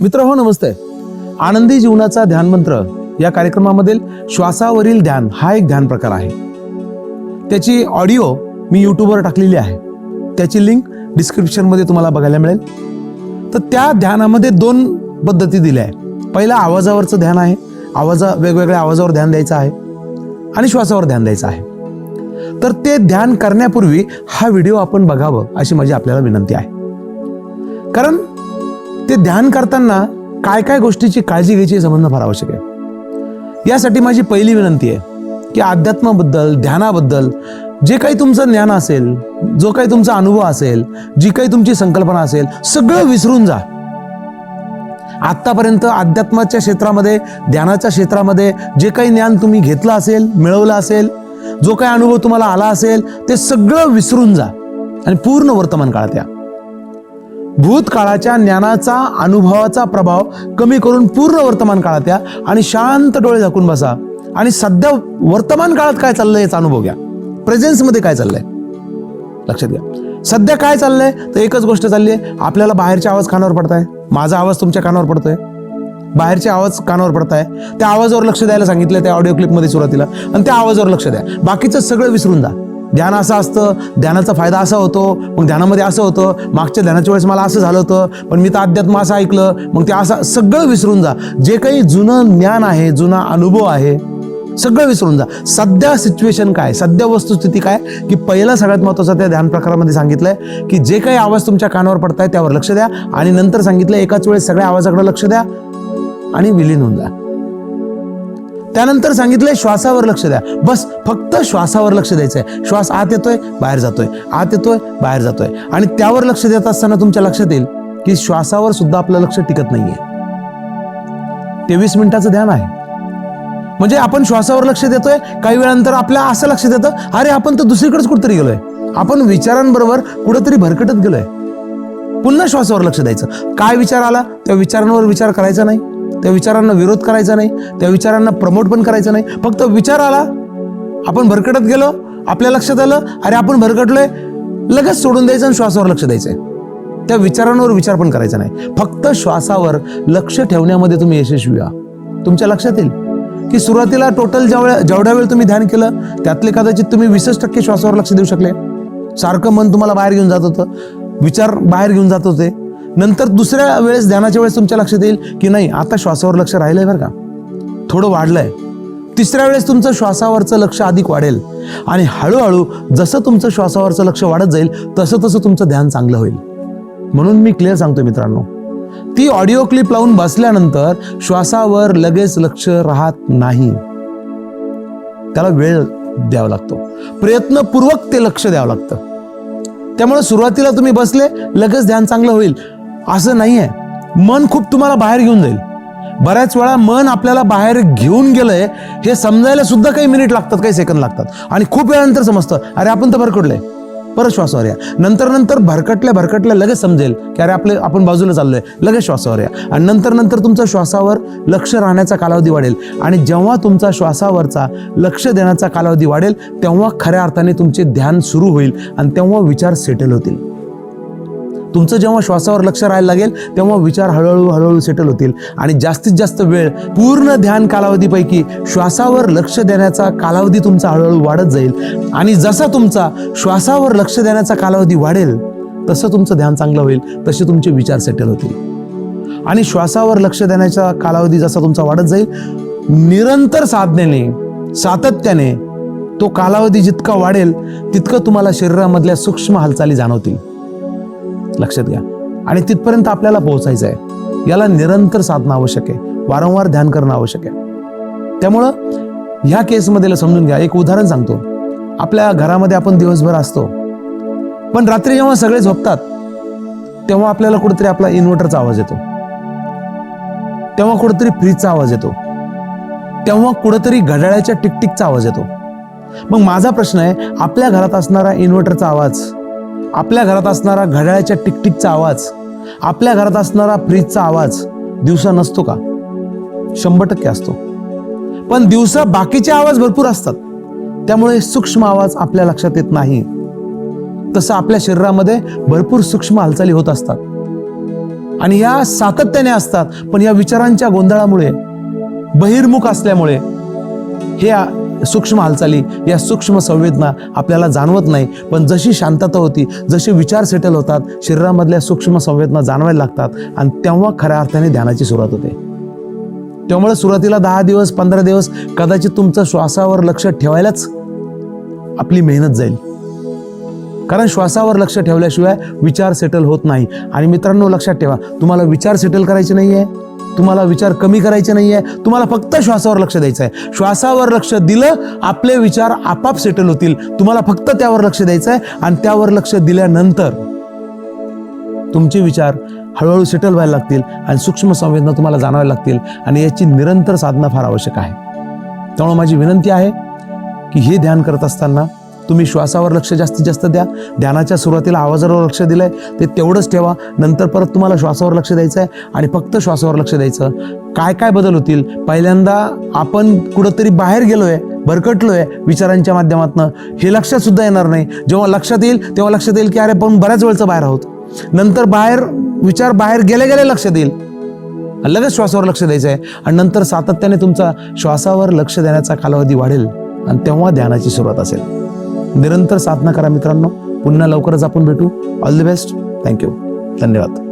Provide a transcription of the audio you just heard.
मित्र हो नमस्ते. आनंदी जीवनाचा ध्यान मंत्र या कार्यक्रमामधील श्वासावरील ध्यान हा एक ध्यान प्रकार आहे. त्याची ऑडिओ मी यूट्यूबवर टाकलेली आहे. त्याची लिंक डिस्क्रिप्शनमध्ये तुम्हाला बघायला मिळेल. तर त्या ध्यानामध्ये दोन पद्धती दिल्या आहे पहिला आवाजावरचं ध्यान आहे. आवाजा वेगवेगळ्या आवाजावर ध्यान द्यायचं आहे आणि श्वासावर ध्यान द्यायचं आहे. तर ते ध्यान करण्यापूर्वी हा व्हिडिओ आपण बघावं अशी माझी आपल्याला विनंती आहे. कारण ते ध्यान करताना काय काय गोष्टीची काळजी घ्यायची हे समजणं फार आवश्यक आहे. यासाठी माझी पहिली विनंती आहे की अध्यात्माबद्दल ध्यानाबद्दल जे काही तुमचं ज्ञान असेल जो काही तुमचा अनुभव असेल जी काही तुमची संकल्पना असेल सगळं विसरून जा. आत्तापर्यंत अध्यात्माच्या क्षेत्रामध्ये ध्यानाच्या क्षेत्रामध्ये जे काही ज्ञान तुम्ही घेतलं असेल मिळवलं असेल जो काही अनुभव तुम्हाला आला असेल ते सगळं विसरून जा. आणि पूर्ण वर्तमान काळात या. भूतकाळाच्या ज्ञानाचा अनुभवाचा प्रभाव कमी करून पूर्ण वर्तमान काळात या आणि शांत डोळे झाकून बसा. आणि सध्या वर्तमान काळात काय चाललंय याचा अनुभव घ्या. प्रेझेन्समध्ये काय चाललंय? लक्षात घ्या. सध्या काय चाललंय? तर एकच गोष्ट चालली आहे. आपल्याला बाहेरचे आवाज कानावर पडताय. माझा आवाज तुमच्या कानावर पडतोय. बाहेरचे आवाज कानावर पडताय. त्या आवाजावर लक्ष द्यायला सांगितलं त्या ऑडिओ क्लिपमध्ये सुरुवातीला. आणि त्या आवाजावर लक्ष द्या. बाकीचं सगळं विसरून जा. ध्यान असं असतं ध्यानाचा फायदा असा होतो मग ध्यानामध्ये असं होतं मागच्या ध्यानाच्या वेळेस मला असं झालं होतं पण मी तर अध्यात्म असं ऐकलं मग ते असं सगळं विसरून जा. जे काही जुनं ज्ञान आहे जुना अनुभव आहे सगळं विसरून जा. सध्या सिच्युएशन काय? सध्या वस्तुस्थिती काय? की पहिला सगळ्यात महत्त्वाचं त्या ध्यान प्रकारामध्ये सांगितलंय की जे काही आवाज तुमच्या कानावर पडताय त्यावर लक्ष द्या आणि नंतर सांगितलं एकाच वेळेस सगळ्या आवाजाकडे लक्ष द्या आणि विलीन होऊन जा. त्यानंतर सांगितलंय श्वासावर लक्ष द्या. बस फक्त श्वासावर लक्ष द्यायचंय. श्वास आत येतोय बाहेर जातोय. आत येतोय बाहेर जातोय. आणि त्यावर लक्ष देत असताना तुमच्या लक्षात येईल की श्वासावर सुद्धा आपलं लक्ष टिकत नाहीये. तेवीस मिनिटाचं ध्यान आहे. म्हणजे आपण श्वासावर लक्ष देतोय काही वेळानंतर आपल्या असं लक्ष देतं अरे आपण तर दुसरीकडेच कुठेतरी गेलोय. आपण विचारांबरोबर कुठेतरी भरकटत गेलोय. पुन्हा श्वासावर लक्ष द्यायचं. काय विचार आला? त्या विचारांवर विचार करायचा नाही. त्या विचारांना विरोध करायचा नाही त्या विचारांना प्रमोट पण करायचं नाही. फक्त विचार आला आपण भरकटत गेलो आपल्या लक्षात आलं अरे आपण भरकटलोय लगेच सोडून द्यायचं आणि श्वासावर लक्ष द्यायचं त्या विचारांवर विचार पण करायचा नाही. फक्त श्वासावर लक्ष ठेवण्यामध्ये तुम्ही यशस्वी व्हा. तुमच्या लक्षात येईल की सुरुवातीला टोटल जेवढ्या जेवढ्या वेळ तुम्ही ध्यान केलं त्यातले कदाचित तुम्ही वीसच टक्के श्वासावर लक्ष देऊ शकले. सारखं मन तुम्हाला बाहेर घेऊन जात होतं. विचार बाहेर घेऊन जात होते. नंतर दुसऱ्या वेळेस ध्यानाच्या वेळेस तुमच्या लक्षात येईल की नाही आता श्वासावर लक्ष राहिलंय बरं का? थोडं वाढलंय. तिसऱ्या वेळेस तुमचं श्वासावरचं लक्ष अधिक वाढेल. आणि हळूहळू जसं तुमचं श्वासावरचं लक्ष वाढत जाईल तसं तसं तुमचं ध्यान चांगलं होईल. म्हणून मी क्लिअर सांगतो मित्रांनो ती ऑडिओ क्लिप लावून बसल्यानंतर श्वासावर लगेच लक्ष राहत नाही. त्याला वेळ द्यावा लागतो. प्रयत्नपूर्वक ते लक्ष द्यावं लागतं. त्यामुळे सुरुवातीला तुम्ही बसले लगेच ध्यान चांगलं होईल. असं नाही आहे मन खूप तुम्हाला बाहेर घेऊन जाईल. बऱ्याच वेळा मन आपल्याला बाहेर घेऊन गेलंय हे समजायला सुद्धा काही मिनिट लागतात काही सेकंद लागतात. आणि खूप वेळानंतर समजतं अरे आपण तर भरकडलोय परत श्वासावर या. नंतर नंतर भरकटल्या भरकटल्या लगेच समजेल की अरे आपले आपण बाजूला चाललोय. लगेच श्वासावर या. आणि नंतर नंतर तुमचा श्वासावर लक्ष राहण्याचा कालावधी वाढेल. आणि जेव्हा तुमचा श्वासावरचा लक्ष देण्याचा कालावधी वाढेल तेव्हा खऱ्या अर्थाने तुमचे ध्यान सुरू होईल आणि तेव्हा विचार सेटल होतील. तुमचं जेव्हा श्वासावर लक्ष राहायला लागेल तेव्हा विचार हळूहळू हळूहळू सेटल होतील. आणि जास्तीत जास्त वेळ पूर्ण ध्यान कालावधीपैकी श्वासावर लक्ष देण्याचा कालावधी तुमचा हळूहळू वाढत जाईल. आणि जसा तुमचा श्वासावर लक्ष देण्याचा कालावधी वाढेल तसं तुमचं ध्यान चांगलं होईल तसे तुमचे विचार सेटल होतील. आणि श्वासावर लक्ष देण्याचा कालावधी जसा तुमचा वाढत जाईल निरंतर साधनेने सातत्याने तो कालावधी जितका वाढेल तितकं तुम्हाला शरीरामधल्या सूक्ष्म हालचाली जाणवतील. लक्षात घ्या. आणि तिथपर्यंत आपल्याला पोहोचायचं आहे. याला निरंतर साधणं आवश्यक आहे. वारंवार ध्यान करणं आवश्यक आहे. त्यामुळं ह्या केसमध्ये समजून घ्या. एक उदाहरण सांगतो. आपल्या घरामध्ये आपण दिवसभर असतो. पण रात्री जेव्हा सगळे झोपतात तेव्हा आपल्याला कुठेतरी आपला इन्व्हर्टरचा आवाज येतो. तेव्हा कुठेतरी फ्रीजचा आवाज येतो. तेव्हा कुठेतरी घड्याळाच्या टिकटिकचा आवाज येतो. मग माझा प्रश्न आहे आपल्या घरात असणारा इन्व्हर्टरचा आवाज आपल्या घरात असणारा घड्याळाच्या टिकटिकचा आवाज आपल्या घरात असणारा फ्रीजचा आवाज दिवसा नसतो का? शंभर टक्के असतो. पण दिवसा बाकीचे आवाज भरपूर असतात. त्यामुळे सूक्ष्म आवाज आपल्या लक्षात येत नाही. तसं आपल्या शरीरामध्ये भरपूर सूक्ष्म हालचाली होत असतात. आणि या सातत्याने असतात पण या विचारांच्या गोंधळामुळे बहिर्मुख असल्यामुळे हे सूक्ष्म हालचाली या सूक्ष्म संवेदना आपल्याला जाणवत नाही. पण जशी शांतता होती जसे विचार सेटल होतात शरीरामधल्या सूक्ष्म संवेदना जाणवायला लागतात आणि तेव्हा खऱ्या अर्थाने ध्यानाची सुरुवात होते. त्यामुळे सुरुवातीला दहा दिवस पंधरा दिवस कदाचित तुमचं श्वासावर लक्ष ठेवायलाच आपली मेहनत जाईल. कारण श्वासावर लक्ष ठेवल्याशिवाय विचार सेटल होत नाही. आणि मित्रांनो लक्षात ठेवा तुम्हाला विचार सेटल करायचे आहे तुम्हाला विचार कमी करायचे नाही आहे तुम्हाला फक्त श्वासावर लक्ष द्यायचं आहे श्वासावर लक्ष दिलं आपले विचार आपाप सेटल होतील. तुम्हाला फक्त त्यावर लक्ष द्यायचं आहे आणि त्यावर लक्ष दिल्यानंतर तुमचे विचार हळूहळू सेटल व्हायला लागतील आणि सूक्ष्म संवेदना तुम्हाला जाणवायला लागतील आणि याची निरंतर साधना फार आवश्यक आहे. त्यामुळे माझी विनंती आहे की हे ध्यान करत असताना तुम्ही श्वासावर लक्ष जास्तीत जास्त द्या. ध्यानाच्या सुरुवातीला आवाजावर लक्ष दिलंय. ते तेवढंच ठेवा. नंतर परत तुम्हाला श्वासावर लक्ष द्यायचं आहे आणि फक्त श्वासावर लक्ष द्यायचं. काय काय बदल होतील? पहिल्यांदा आपण कुठंतरी बाहेर गेलो आहे भरकटलो भरकटलोय विचारांच्या माध्यमातून. हे लक्षात सुद्धा येणार नाही. जेव्हा लक्षात येईल तेव्हा लक्षात येईल की अरे आपण बऱ्याच वेळचं बाहेर आहोत. नंतर बाहेर विचार बाहेर गेले गेले लक्षात येईल. लगेच श्वासावर लक्ष द्यायचं आहे आणि नंतर सातत्याने तुमचा श्वासावर लक्ष देण्याचा कालावधी वाढेल. आणि तेव्हा ध्यानाची सुरुवात असेल. निरंतर साधना करा मित्रांनो. पुन्हा लवकरच आपण भेटू. ऑल द बेस्ट थँक्यू धन्यवाद.